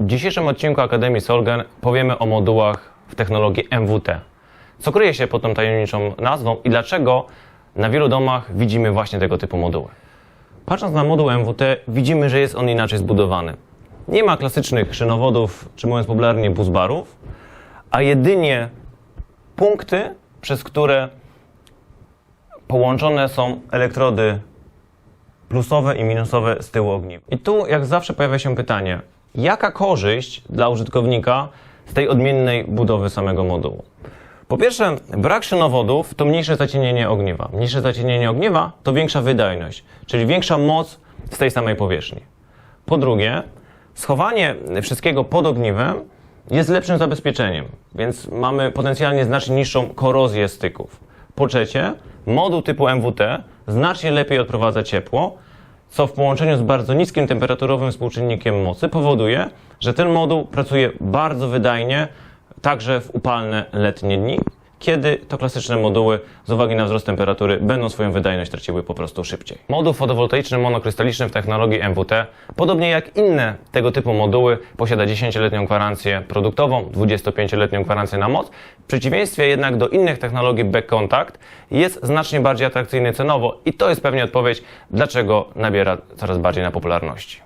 W dzisiejszym odcinku Akademii Solgen powiemy o modułach w technologii MWT. Co kryje się pod tą tajemniczą nazwą i dlaczego na wielu domach widzimy właśnie tego typu moduły. Patrząc na moduł MWT, widzimy, że jest on inaczej zbudowany. Nie ma klasycznych szynowodów, czy mówiąc popularnie buzbarów, a jedynie punkty, przez które połączone są elektrody plusowe i minusowe z tyłu ogniwa. I tu, jak zawsze, pojawia się pytanie, jaka korzyść dla użytkownika z tej odmiennej budowy samego modułu? Po pierwsze, brak szynowodów to mniejsze zacienienie ogniwa. Mniejsze zacienienie ogniwa to większa wydajność, czyli większa moc z tej samej powierzchni. Po drugie, schowanie wszystkiego pod ogniwem jest lepszym zabezpieczeniem, więc mamy potencjalnie znacznie niższą korozję styków. Po trzecie, moduł typu MWT znacznie lepiej odprowadza ciepło, co w połączeniu z bardzo niskim temperaturowym współczynnikiem mocy powoduje, że ten moduł pracuje bardzo wydajnie także w upalne letnie dni, kiedy to klasyczne moduły z uwagi na wzrost temperatury będą swoją wydajność traciły po prostu szybciej. Moduł fotowoltaiczny monokrystaliczny w technologii MWT, podobnie jak inne tego typu moduły, posiada 10-letnią gwarancję produktową, 25-letnią gwarancję na moc. W przeciwieństwie jednak do innych technologii back contact jest znacznie bardziej atrakcyjny cenowo i to jest pewnie odpowiedź, dlaczego nabiera coraz bardziej na popularności.